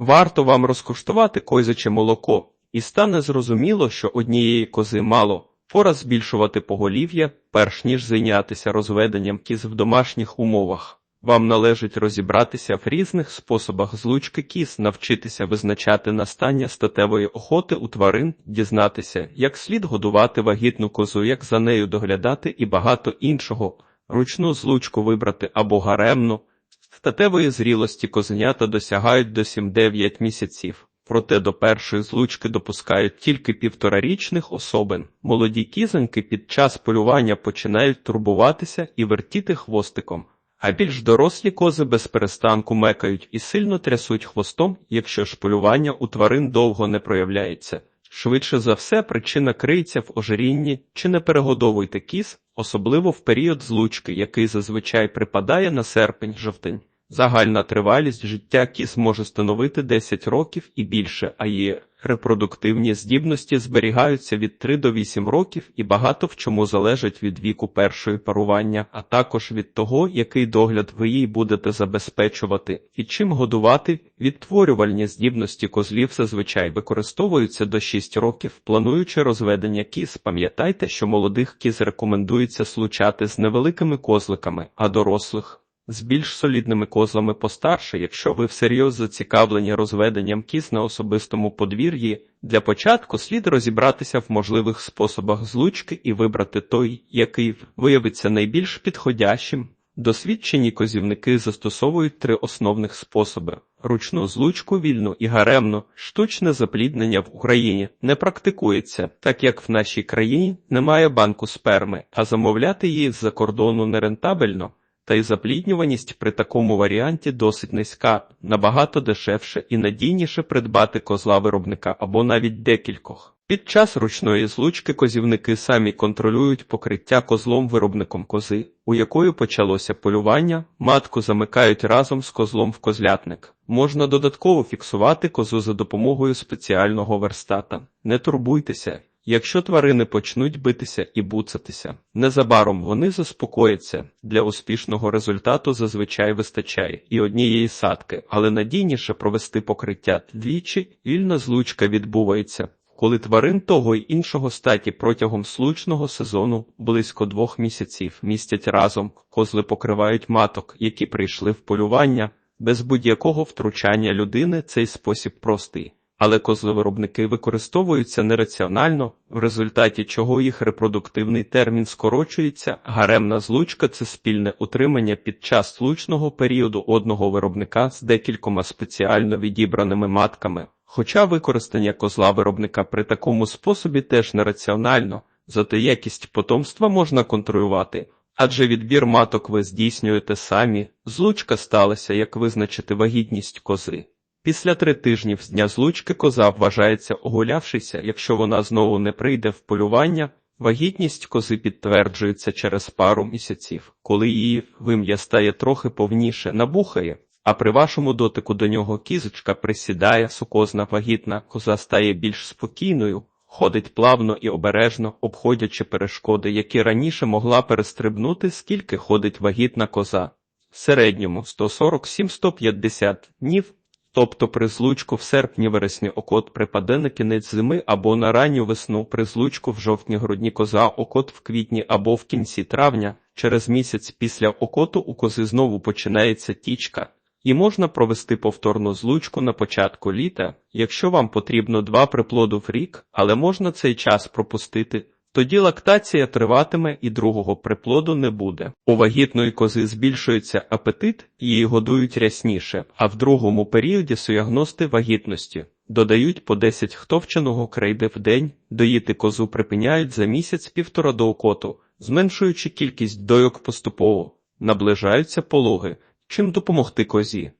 Варто вам розкуштувати козяче молоко, і стане зрозуміло, що однієї кози мало. Пора збільшувати поголів'я, перш ніж зайнятися розведенням кіз в домашніх умовах. Вам належить розібратися в різних способах злучки кіз, навчитися визначати настання статевої охоти у тварин, дізнатися, як слід годувати вагітну козу, як за нею доглядати і багато іншого. Ручну злучку вибрати або гаремну. Статевої зрілості козенята досягають до 7-9 місяців. Проте до першої злучки допускають тільки півторарічних особин. Молоді кізоньки під час полювання починають турбуватися і вертіти хвостиком. А більш дорослі кози без перестанку мекають і сильно трясуть хвостом, якщо ж полювання у тварин довго не проявляється. Швидше за все, причина криється в ожирінні чи не перегодовуйте кіз, особливо в період злучки, який зазвичай припадає на серпень-жовтень. Загальна тривалість життя кіз може становити 10 років і більше, а її репродуктивні здібності зберігаються від 3 до 8 років і багато в чому залежить від віку першої парування, а також від того, який догляд ви їй будете забезпечувати і чим годувати. Відтворювальні здібності козлів зазвичай використовуються до 6 років, плануючи розведення кіз. Пам'ятайте, що молодих кіз рекомендується случати з невеликими козликами, а дорослих з більш солідними козлами постарше, якщо ви всерйоз зацікавлені розведенням кіз на особистому подвір'ї, для початку слід розібратися в можливих способах злучки і вибрати той, який виявиться найбільш підходящим. Досвідчені козівники застосовують три основних способи: ручну злучку, вільну і гаремну, штучне запліднення в Україні не практикується, так як в нашій країні немає банку сперми, а замовляти її з-за кордону нерентабельно та й запліднюваність при такому варіанті досить низька, набагато дешевше і надійніше придбати козла виробника або навіть декількох. Під час ручної злучки козівники самі контролюють покриття козлом виробником кози, у якої почалося полювання, матку замикають разом з козлом в козлятник. Можна додатково фіксувати козу за допомогою спеціального верстата. Не турбуйтеся, Якщо тварини почнуть битися і буцатися, незабаром вони заспокояться. Для успішного результату зазвичай вистачає і однієї садки, але надійніше провести покриття двічі, вільна злучка відбувається. Коли тварин того й іншого статі протягом случного сезону близько двох місяців містять разом, козли покривають маток, які прийшли в полювання, без будь-якого втручання людини цей спосіб простий але козловиробники використовуються нераціонально, в результаті чого їх репродуктивний термін скорочується, гаремна злучка це спільне утримання під час злучного періоду одного виробника з декількома спеціально відібраними матками. Хоча використання козла виробника при такому способі теж нераціонально, зате якість потомства можна контролювати. Адже відбір маток ви здійснюєте самі, злучка сталася, як визначити вагітність кози. Після три тижнів з дня злучки коза вважається оголявшися, якщо вона знову не прийде в полювання. Вагітність кози підтверджується через пару місяців, коли її вим'я стає трохи повніше, набухає, а при вашому дотику до нього кізочка присідає, сукозна вагітна коза стає більш спокійною, ходить плавно і обережно, обходячи перешкоди, які раніше могла перестрибнути, скільки ходить вагітна коза. В середньому 147-150 днів Тобто при злучку в серпні-вересні окот припаде на кінець зими або на ранню весну при злучку в жовтні-грудні коза окот в квітні або в кінці травня, через місяць після окоту у кози знову починається тічка, і можна провести повторну злучку на початку літа, якщо вам потрібно два приплоду в рік, але можна цей час пропустити. Тоді лактація триватиме і другого приплоду не буде. У вагітної кози збільшується апетит, її годують рясніше, а в другому періоді соягности вагітності додають по 10 хтовчаного крейди в день, доїти козу припиняють за місяць-півтора до окоту, зменшуючи кількість дойок поступово, наближаються пологи, чим допомогти козі.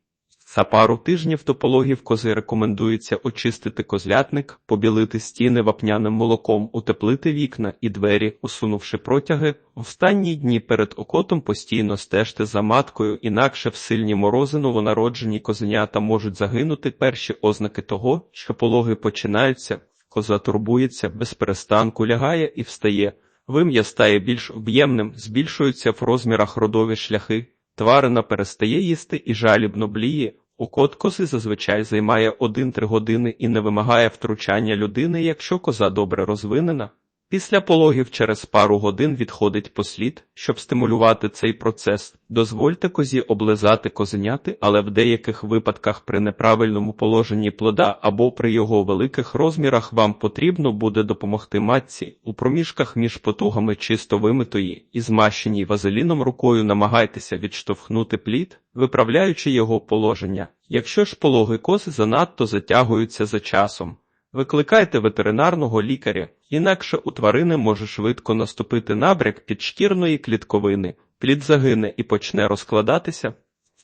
За пару тижнів до пологів кози рекомендується очистити козлятник, побілити стіни вапняним молоком, утеплити вікна і двері, усунувши протяги. В останні дні перед окотом постійно стежте за маткою, інакше в сильні морози новонароджені козенята можуть загинути перші ознаки того, що пологи починаються, коза турбується, без перестанку лягає і встає. Вим'я стає більш об'ємним, збільшуються в розмірах родові шляхи. Тварина перестає їсти і жалібно бліє, Укот кози зазвичай займає 1-3 години і не вимагає втручання людини, якщо коза добре розвинена. Після пологів через пару годин відходить послід, щоб стимулювати цей процес. Дозвольте козі облизати козеняти, але в деяких випадках при неправильному положенні плода або при його великих розмірах вам потрібно буде допомогти матці. У проміжках між потугами чисто вимитої і змащеній вазеліном рукою намагайтеся відштовхнути плід, виправляючи його положення. Якщо ж пологи кози занадто затягуються за часом, Викликайте ветеринарного лікаря, інакше у тварини може швидко наступити набряк підшкірної клітковини, плід загине і почне розкладатися.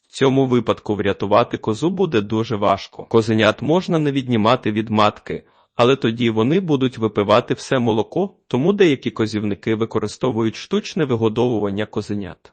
В цьому випадку врятувати козу буде дуже важко. Козенят можна не віднімати від матки, але тоді вони будуть випивати все молоко, тому деякі козівники використовують штучне вигодовування козенят.